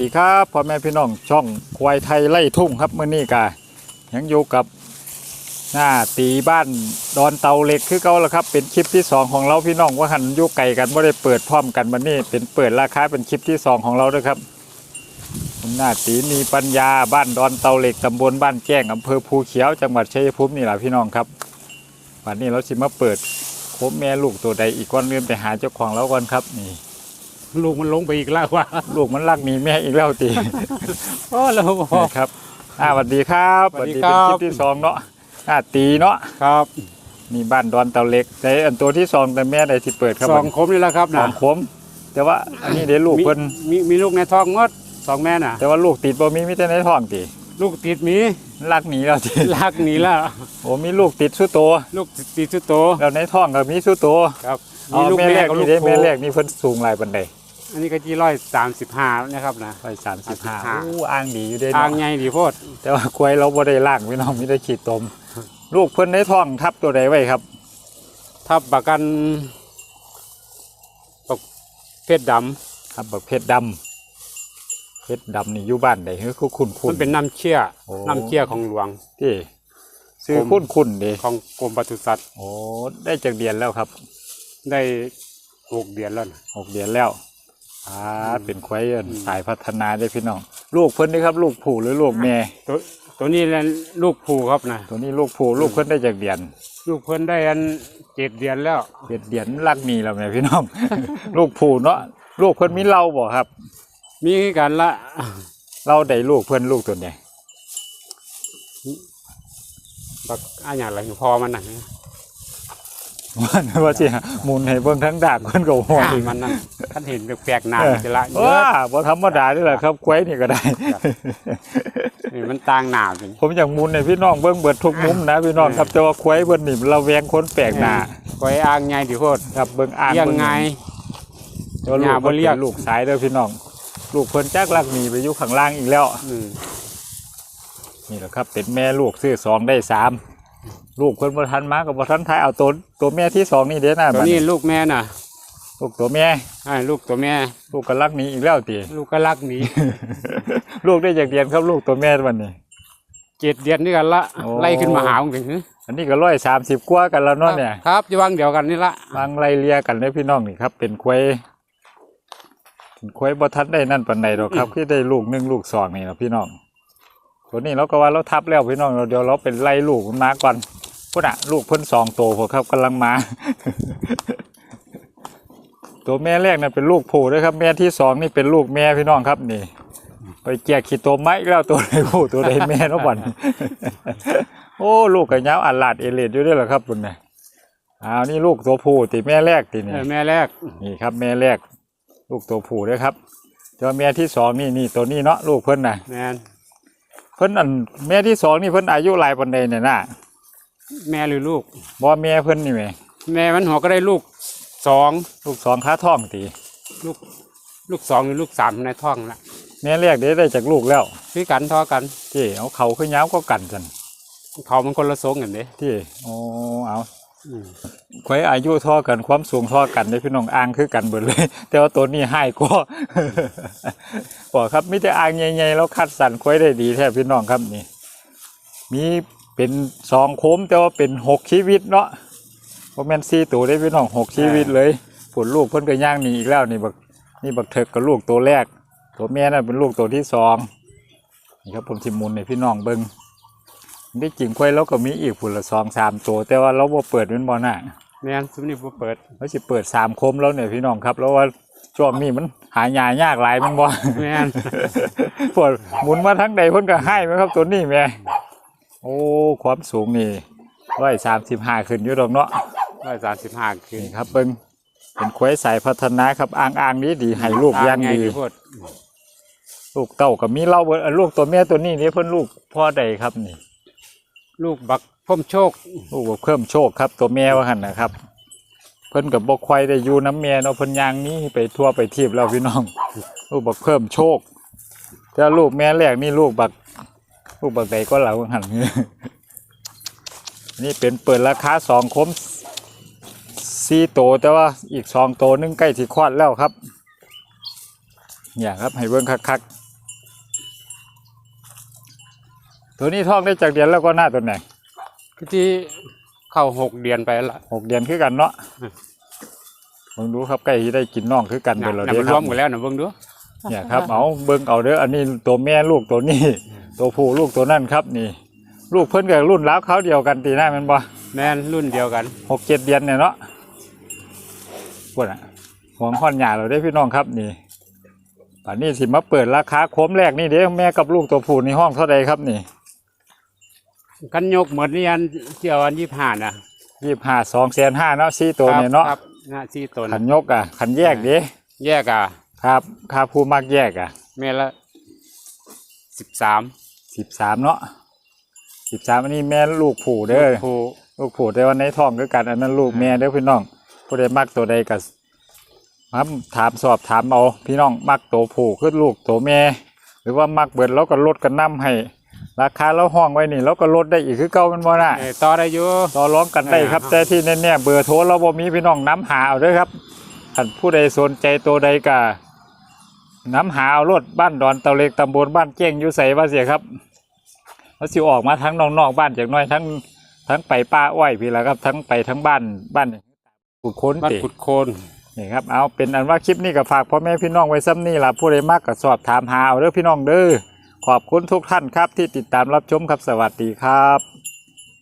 ดีครับพ่อแม่พี่น้องช่องควายไทยไล่ทุ่งครับเมื่อนี้กายังอยู่กับหน้าตีบ้านดอนเตาเหล็กคือเก่าแล้วครับ เป็นคลิปที่สองของเราพี่น้องว่าหันยู่ไก่กันไม่ได้เปิดพร้อมกันวันนี้เป็นเปิดราคาเป็นคลิปที่สองของเราด้วยครับหน้าตีมีปัญญาบ้านดอนเตาเหล็กตำบลบ้านแจ้งอำเภอภูเขียวจังหวัดชัยภูมินี่แหละพี่น้องครับวันนี้เราสิมาเปิดคบแม่ลูกตัวใดอีกก้อนเลื่อนไปหาเจ้าของแล้วก่อนครับนี่ ลูกมันลงไปอีกแล้วว่าลูกมันรักหมีแม่อีกแล้วตีโอ้แล้วพอ ครับอ่าสวัสดีครับสวัสดีครับเป็นคลิปที่สองเนาะอ่าตีเนาะครับนี่บ้านดอนเตาเล็กแต่อันตัวที่สองแต่แม่ใดที่เปิดครับสองคมนี่แหละครับสอนะงคมแต่ว่าอันนี้เดี๋ยวลูกมีเพิ่นมีมีลูกในท้องหมดสองแม่น่ะ แต่ว่าลูกติดบ่มีมีแต่ในท้องตีลูกติดหมีรักหนีแล้วตีลากหนีแล้วโอ้มีลูกติดสุดโตวลูกติดสุดโต แล้วในท้องก็มีสุดโตวครับเอาลูกแม่แรกกับนี่ลูกเด้โคแม่แรกนี่เพิ่นสูงหลายปานใด อันนี้ก็จีร้อยสามสิบห้านะครับนะ ร้อยสามสิบห้า35 อู้อ้างดีอยู่เด้อ่างเนาะไงดีโพดแต่ว่าควายเราบ่ได้ล่างพี่น้องมีแต่ขีดตม ลูกเพิ่นในท้องทับตัวใดไว้ครับถ้าประกันประเพศดครับแบบเพชรดำเพชรดำนี่อยู่บ้านใดคือคุณำคุณมันเป็นน้ำเชี่ยโอ้ น้ำเชี่ยของหลวง ที่ซื้อกรมคุ้นคุณเด้ของกรมปศุสัตว์โอ้ได้จากเดือนแล้วครับได้หกเดือนแล้วนะหกเดือนแล้ว อ่าเป็นควายเอิ้นสายพัฒนาได้พี่น้อง ลูกเพิ่นนี่ครับ ลูกผู้หรือลูกแม่ ตัวตัวนี้แหละลูกผูครับนะตัวนี้ลูกผู้ลูกเพิ่นได้จากเดือนลูกเพิ่นได้อันเจ็ดเดือนแล้ว เจ็ดเดือนรักมีแล้วแม่พี่น้อง ลูกผู้เนาะลูกเพิ่นมีเล่าบ่ครับมีกันละเราได้ลูกเพิ่นลูกตัวไหนบักอันอย่างไรพอมันน่ะ ว่าว่าสิหมุนให้เบิ่งทั้งดากเพิ่นก็หัวอีกมันนั่นท่านเห็นแปลกๆหน้าเออจะละเยว้าอะบ่ธรรมดานี่แหละครับควายนี่ก็ได้นี่มันต่างหน้าเป็นผมอยากหมุนให้พี่น้องเบิ่งเบิดทุกมุมนะพี่น้องครับแต่ว่าควายเบิ่นนี่เราแวงคนแปลกหน้าไว้อ้างไงดีโคตรครับเบิ่งอ่างยังเบิ่ไงแต่ว่าลูย่ากบ่เพิ่นเรียกเป็นลูกสายเด้อพี่น้อง ลูกเพิ่นจักลักหนีไปอยู่ข้างล่างอีกแล้วอืมนี่แหละครับเป็นแม่ลูกซื้อสองได้สาม ลูกเพิ่นบ่ทันมาก็บ่ทันท้ายเอาตัวตัวแม่ที่สองนี่เด้นะตัวบัดนี้ลูกแม่น่ะลูกตัวแม่ไอ้ลูกตัวแม่ ลูกก็ลักหนีอีกแล้วติ ลูกก็รักหนี ลูกได้จากเดือนครับลูกตัวแม่วันนี้ เจ็ดเดือนด้วยกันละโอ้ ไล่ขึ้นมาหาผมถึงอันนี้ก็ร้อยสามสิบกว่ากันแล้วเนาะเนี่ยครับจะวางเดียวกันนี่ละบางไล่เลียกันเลยพี่น้องนี่ครับเป็นควายเป็นควายบ่ทันได้นั่นปานใดดอกครับ คือได้ลูกหนึ่งลูกสองนี่ล่ะพี่น้อง ตัวนี้เราก็ว่าเราทับแล้วพี่น้องเราเดี๋ยวเราเป็นไล่ลูกมันมาก่อนพุ่นอะลูกเพิ่นสองโตวพอครับกำลังมา ตัวแม่แรกน่ะเป็นลูกผู้ด้วยครับ แม่ที่สองนี่เป็นลูกแม่พี่น้องครับนี่ ไปแจกขีดตัวไม้แล้วตัวใดผู้ตัวใดแม่เนาะบัดโอ้ลูกกระยาวอัลลาดเอเลดอยู่ด้วยเหรอครับคุณเนี่ยอ้าวนี่ลูกตัวผู้ติแม่แรกตินี่เออแม่แรกนี่ครับ แม่แรก ลูกตัวผู้ด้วยครับแต่ว่าแม่ที่สองนี่นี่ตัวนี้เนาะลูกเพิ่นน่ะแม่นเพิ่นอันแม่ที่สองนี่เพิ่นอายุหลายปันใดเนี่ยน่ะแม่หรือลูกบ่แม่เพิ่นนี่แหมแม่มันหัวก็ได้ลูกสองลูกสองขาท้องติลูกลูกสองหรือลูกสามในท้องละแม่แรกเด้ได้จากลูกแล้วพี่กันทอกันที่เอาเขาขึ้นยาวก็กันกันเขามันคนละทรงกันเด้ที่โอ้เอา อืมไว้อายุเท่อกันความสูงเท่อกันเลยพี่น้องอ่างคือกันเบิดเลย แต่ว่าตัวนี้ให้ก็บอกครับมิแต่อ่างใหญ่ๆแล้วคัดสรรควายได้ดีแท้พี่น้องครับนี่ มีเป็นสองโคมแต่ว่าเป็นหกชีวิตเนาะเพราะแม่นสี่ตัวได้พี่น้องหกชีวิตเลยผลลูกเพิ่นก็ย่างหนีอีกแล้วนี่บักนี่บักเถิกกับลูกตัวแรก ตัวแม่นั่นเป็นลูกตัวที่สองนี่ครับผมสิหมุนในพี่น้องเบิ้ง ได้จริงควายเราก็มีอีกผุนละสองสามตัว แต่ว่าเราบ่เปิดเป็นบ่อน่ะแม่นซุมนี่บ่เปิดเราสิเปิดสามคมแล้วเนี่ยพี่น้องครับแล้วว่าช่วงนี้มันหายายากหลายมันบ่แม่นปวดหมุนมาทั้งใดเพิ่นก็ให้ไหมครับตัวนี้แม่โอ้ความสูงนี่ร้อยสามสิบห้าขึ้นอยู่ดอกเนาะร้อยสามสิบห้าคืนนี่ครับเบิ่งเป็นควายสายพัฒนาครับอ่างอ่างนี้ดีให้ลูกอยังไงดีดีโพดลูกเต้าก็มีเล่าเบิดเอ่อลูกตัวแม่ตัวนี้นี่เพิ่นลูกพ่อใดครับนี่ ลูกบักพ่มโชค ลูกบ่เพิ่มโชคครับ ตัวแม่ว่าหันนะครับ เพิ่นกับบ่ควายได้อยู่น้ำแม่เนาะเพิ่นยางนี้ไปทั่วไปทีบแล้วพี่น้อง ลูกบักเพิ่มโชคแต่ลูกแม่แรกนี่ลูกบัก ลูกบักใดก็เหล่าหันนี่เป็นเปิดราคาสองคมสี่โตแต่ว่าอีกสองโตนึงใกล้ที่คลอดแล้วครับ เนี่ยครับให้เบิ่งคัก ตัวนี้ท้องได้จากเดือนแล้วก็หน้าตัวไหนคือที่เข้าหกเดือนไปละหกเดือนคือกันเนาะอืมผมดูครับใกล้ที่ได้กินน่องคือกันน่ะเป็นเราน่ะเด้มันครรัวบมกันแล้วนะเบิ่งดูเนี่ยครับเอาเบิ่งเอาเด้ออันนี้ตัวแม่ลูกตัวนี้ ตัวผู้ลูกตัวนั่นครับนี่ ลูกเพิ่นกับรุ่นแล้วเขาวเดียวกันตีหน้าแมันบ่แม่นรุ่นเดียวกันหกเจ็ดเดือนเนี่ยเนาะพวกน่ะห่วงห่อนหยาเราได้อพี่น้องครับนี่ป่านนี้สิมาเปิดราคาโค้มแรกนี่เด้อแม่กับลูกตัวผู้ในห้องเท่าใดครับนี่ กันยกหมดนี่อันเที่ยวอันยี่ห้านะยี่ห้าสองแสนห้าเนาะสี่ตัวเนี่ยเนาะครับหน้าที่ตนขันยกอะขันแยกเด้แยกอะครับค่าผู้มักแยกอะแม่ละสิบสามสิบสามเนาะสิบสามอันนี้แม่ลูกผู้เด้อผู้ลูกผูดแต่ว่าในท้องคือกันอันนั้นลูกแม่เด้อพี่น้องผู้ใดมักตัวใดก็มาถามสอบถามเอาพี่น้องมักตัวผู้คือลูกตัวแม่ หรือว่ามักเบิดเราก็ลดกันนํให้ ราคาเราห้องไว้นี่เราก็ลดได้อีกคือเก่าแมันบ่น่ะเอ่อต่อได้อยู่ ต่อร้องกันได้ครับอ่าแต่ที่แน่ๆเบอร์โทรเราบ่มีพี่น้องน้ำหาเอาเด้อครับท่านผู้ใดสนใจตัวใดก็น้ำหาเอารถบ้านดอนเตาเล็กตำบลบ้านเก้งอยู่ใส่ว่าเสียครับแล้วสิออกมาทั้งนอกๆบ้านจากหน้อยทั้งทั้งไปป้าอ้อยพี่ละครับ ทั้งไปทั้งบ้านบ้านขุดค้นบ้านติขุดโคน นี่ครับ เอาเป็นอันว่าคลิปนี้ก็ฝากพ่อแม่พี่น้องไว้ซ้ำนี่ล่ะผู้ใดมากก็สอบถามหาเอาเด้อพี่น้องเด้อ ขอบคุณทุกท่านครับที่ติดตามรับชมครับสวัสดีครับ